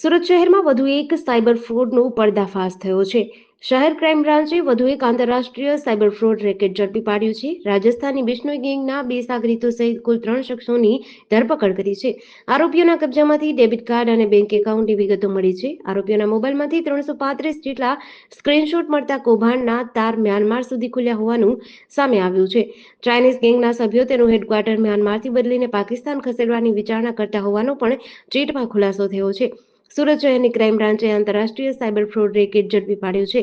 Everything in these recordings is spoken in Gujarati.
સુરત શહેરમાં વધુ એક સાયબર ફ્રોડનો પર્દાફાશ થયો છે. શહેર ક્રાઇમ બ્રાન્ચે વધુ એક આંતરરાષ્ટ્રીય સાયબર ફ્રોડ રેકેટ ઝડપી પાડ્યું છે. રાજસ્થાની બિશ્નોઈ ગેંગના બે સાગરીતો સહિત કુલ ત્રણ શખ્સોની ધરપકડ કરી છે. આરોપીઓના કબજામાંથી ડેબિટ કાર્ડ અને બેંક એકાઉન્ટની વિગતો મળી છે. આરોપીઓના મોબાઈલમાંથી ત્રણસો પાંત્રીસ જેટલા સ્ક્રીનશોટ મળતા કૌભાંડના તાર મ્યાનમાર સુધી ખુલ્યા હોવાનું સામે આવ્યું છે. ચાઇનીઝ ગેંગના સભ્યો તેનું હેડક્વાર્ટર મ્યાનમારથી બદલીને પાકિસ્તાન ખસેડવાની વિચારણા કરતા હોવાનો પણ ચીટમાં ખુલાસો થયો છે. સુરત શહેરની ક્રાઇમ બ્રાન્ચે આંતરરાષ્ટ્રીય સાયબર ફ્રોડ રેકેટ ઝડપી પાડ્યો છે.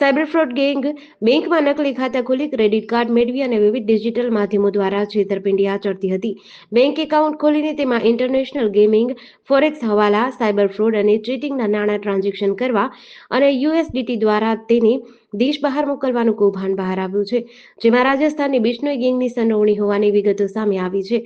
સાયબર ફ્રોડ ગેંગ બેંકમાં નકલી ખાતા ખોલી ક્રેડિટ કાર્ડ મેળવી અને વિવિધ ડિજિટલ માધ્યમો દ્વારા છેતરપિંડી આચરતી હતી. બેંક એકાઉન્ટ ખોલીને તેમાં ઇન્ટરનેશનલ ગેમિંગ, ફોરેક્સ હવાલા, સાયબર ફ્રોડ અને ચીટિંગના નાણાં ટ્રાન્ઝેક્શન કરવા અને યુએસડીટી દ્વારા તેને દેશ બહાર મોકલવાનું કૌભાંડ બહાર આવ્યું છે, જેમાં રાજસ્થાનની બિશ્નોઈ ગેંગની સંડોવણી હોવાની વિગતો સામે આવી છે.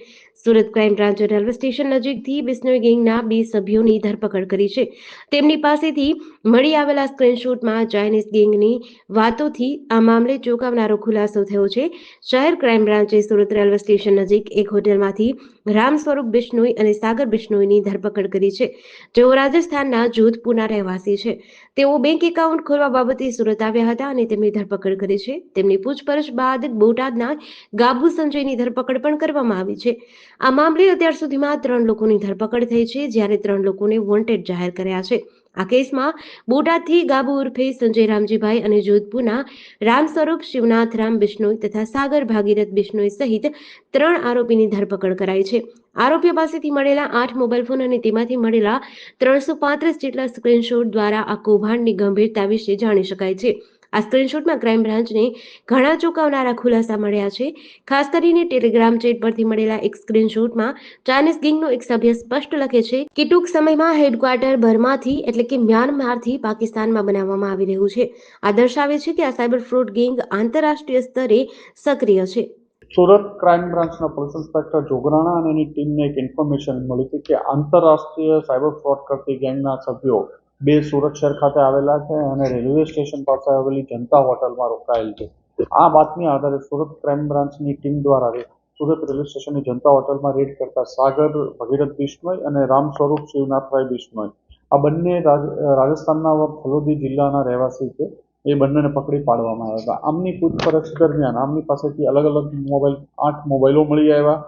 સુરત ક્રાઇમ બ્રાન્ચે રેલવે સ્ટેશન નજીકથી બિસ્નોઈ ગેંગના બે સભ્યોની ધરપકડ કરી છે. તેમની પાસેથી મળી આવેલા સ્ક્રીનશોટમાં ચાઇનીઝ ગેંગની વાતોથી આ મામલે ચોંકાવનારો ખુલાસો થયો છે. શહેર ક્રાઇમ બ્રાન્ચે સુરત રેલવે સ્ટેશન નજીક એક હોટેલમાંથી રામ સ્વરૂપ બિશ્નોઈ અને સાગર બિશ્નોઈની ધરપકડ કરી છે. જેઓ રાજસ્થાનના જોધપુરના રહેવાસી છે. તેઓ બેંક એકાઉન્ટ ખોલવા બાબતે સુરત આવ્યા હતા અને તેમની ધરપકડ કરી છે. તેમની પૂછપરછ બાદ બોટાદના ગાબુ સંજયની ધરપકડ પણ કરવામાં આવી છે. આ મામલે અત્યાર સુધીમાં ત્રણ લોકોની ધરપકડ થઈ છે, જ્યારે ત્રણ લોકોને વોન્ટેડ જાહેર કર્યા છે. આ કેસમાં બોટાદથી ગાબુ ઉર્ફે સંજય રામજીભાઈ અને જોધપુરના રામ સ્વરૂપ, શિવનાથ રામ બિશ્નોઈ તથા સાગર ભાગીરથ બિશ્નોઈ સહિત ત્રણ આરોપીની ધરપકડ કરાઈ છે. આરોપીઓ પાસેથી મળેલા આઠ મોબાઈલ ફોન અને તેમાંથી મળેલા ત્રણસો પાંત્રીસ જેટલા સ્ક્રીનશોટ દ્વારા આ કૌભાંડની ગંભીરતા વિશે જાણી શકાય છે. આ સ્ક્રીનશોટમાં ક્રાઇમ બ્રાન્ચને ઘણા ચોંકાવનારા ખુલાસા મળ્યા છે. ખાસ કરીને ટેલિગ્રામ ચેટ પરથી મળેલા એક સ્ક્રીનશોટમાં ચાઇનીઝ ગેંગનો એક સભ્ય સ્પષ્ટ લખે છે કે ટૂંક સમયમાં હેડક્વાર્ટર બર્માથી એટલે કે મ્યાનમારથી પાકિસ્તાનમાં બનાવવામાં આવી રહ્યું છે. આ દર્શાવે છે કે આ સાયબર ફ્રોડ ગેંગ આંતરરાષ્ટ્રીય સ્તરે સક્રિય છે. સુરત ક્રાઇમ બ્રાન્ચના પોલીસ ઇન્સ્પેક્ટર જોગરાણા અને એની ટીમને એક ઇન્ફોર્મેશન મળી હતી કે આંતરરાષ્ટ્રીય સાયબર ફ્રોડ કરતી ગેંગના સભ્યો બે સુરત શહેર ખાતે આવેલા છે અને રેલવે સ્ટેશન પાસે આવેલી જનતા હોટલમાં રોકાયેલ છે. આ બાતમી આધારે સુરત ક્રાઇમ બ્રાન્ચની ટીમ દ્વારા સુરત રેલવે સ્ટેશનની જનતા હોટલમાં રેડ કરતા સાગર, ભગીરથ બિશ્નોય અને રામ સ્વરૂપ શિવનાથભાઈ બિશ્નોય આ બંને રાજ- રાજસ્થાનના ફલોદી જિલ્લાના રહેવાસી છે. એ બંનેને પકડી પાડવામાં આવ્યા હતા. આમની પૂછપરછ દરમિયાન આમની પાસેથી અલગ અલગ મોબાઈલ આઠ મોબાઈલો મળી આવ્યા.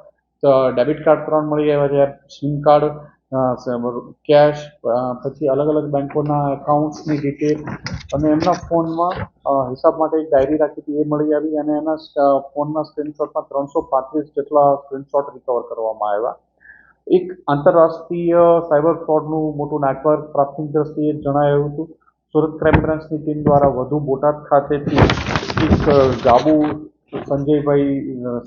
ડેબિટ કાર્ડ ત્રણ મળી આવ્યા છે. સિમ કાર્ડ કેશ પછી અલગ અલગ બેંકોના એકાઉન્ટ્સની ડિટેલ અને એમના ફોનમાં હિસાબ માટે એક ડાયરી રાખી હતી, એ મળી આવી. અને એના ફોનના સ્ક્રીનશોટમાં ત્રણસો પાંત્રીસ જેટલા સ્ક્રીનશોટ રિકવર કરવામાં આવ્યા. એક આંતરરાષ્ટ્રીય સાયબર ફ્રોડનું મોટું નેટવર્ક પ્રાથમિક દ્રષ્ટિએ જણાયું હતું. સુરત ક્રાઇમ બ્રાન્ચની ટીમ દ્વારા વધુ બોટાદ ખાતેથી એક ગાબુ સંજયભાઈ,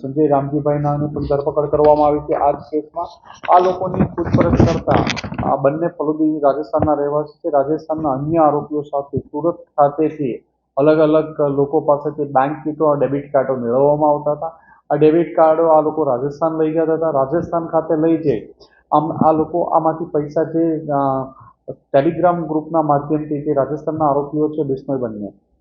સંજય રામજીભાઈ નાની પણ ધરપકડ કરવામાં આવી છે આ જ કેસમાં. આ લોકોની પૂછપરછ કરતા આ બંને ફલુદી રાજસ્થાનના રહેવાસી છે. રાજસ્થાનના અન્ય આરોપીઓ સાથે સુરત ખાતેથી અલગ અલગ લોકો પાસેથી બેંક કીટો ડેબિટ કાર્ડો મેળવવામાં આવતા હતા. આ ડેબિટ કાર્ડો આ લોકો રાજસ્થાન લઈ જતા હતા. રાજસ્થાન ખાતે લઈ જઈ આમ આ લોકો આમાંથી પૈસા જે ટેલિગ્રામ ગ્રુપના માધ્યમથી જે રાજસ્થાનના આરોપીઓ છે, બિસ્મય બંને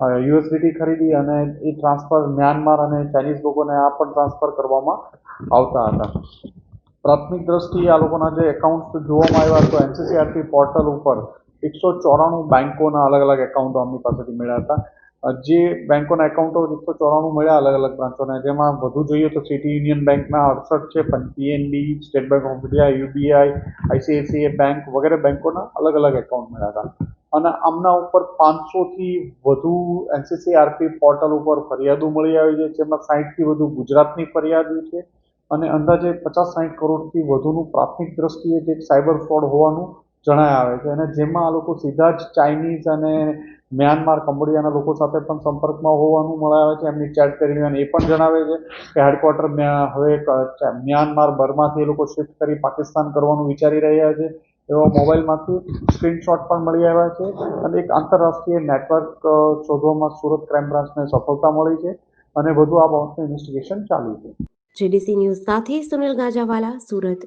યુએસડીટી ખરીદી અને એ ટ્રાન્સફર મ્યાનમાર અને ચાઇનીઝ લોકોને આ પણ ટ્રાન્સફર કરવામાં આવતા હતા. પ્રાથમિક દ્રષ્ટિએ આ લોકોના જે એકાઉન્ટ્સ જોવામાં આવ્યા તો એનસીસીઆરટી પોર્ટલ ઉપર એકસો ચોરાણું બેંકોના અલગ અલગ એકાઉન્ટો અમની પાસેથી મળ્યા હતા. જે બેંકોના એકાઉન્ટો એકસો ચોરાણું મળ્યા અલગ અલગ બ્રાન્ચોને જેમાં વધુ જોઈએ તો સિટી યુનિયન બેંકના અડસઠ છે PNB state bank of India UBI ICICI bank વગેરે બેંકોના અલગ અલગ એકાઉન્ટ મળ્યા હતા. અને આમના ઉપર પાંચસોથી વધુ એનસીસીઆરપી પોર્ટલ ઉપર ફરિયાદો મળી આવી છે, જેમાં સાહીઠથી વધુ ગુજરાતની ફરિયાદો છે અને અંદાજે પચાસ સાઠ કરોડથી વધુનું પ્રાથમિક દ્રષ્ટિએ જે સાયબર ફ્રોડ હોવાનું જણાય આવે છે. અને જેમાં આ લોકો સીધા જ ચાઇનીઝ અને મ્યાનમાર, કંબોડિયાના લોકો સાથે પણ સંપર્કમાં હોવાનું મળ્યા આવે છે. એમની ચેટ દરમિયાન એ પણ જણાવે છે કે હેડક્વાર્ટર હવે મ્યાનમાર, બર્માથી એ લોકો શિફ્ટ કરી પાકિસ્તાન કરવાનું વિચારી રહ્યા છે. એવા મોબાઈલમાંથી સ્ક્રીનશોટ પણ મળી આવ્યા છે અને એક આંતરરાષ્ટ્રીય નેટવર્ક શોધવામાં સુરત ક્રાઇમ બ્રાન્ચને સફળતા મળી છે અને વધુ આ બાબતનું ઇન્વેસ્ટિગેશન ચાલુ છે. જીડીસી ન્યૂઝ સાથે સુનિલ ગાજાવાલા, સુરત.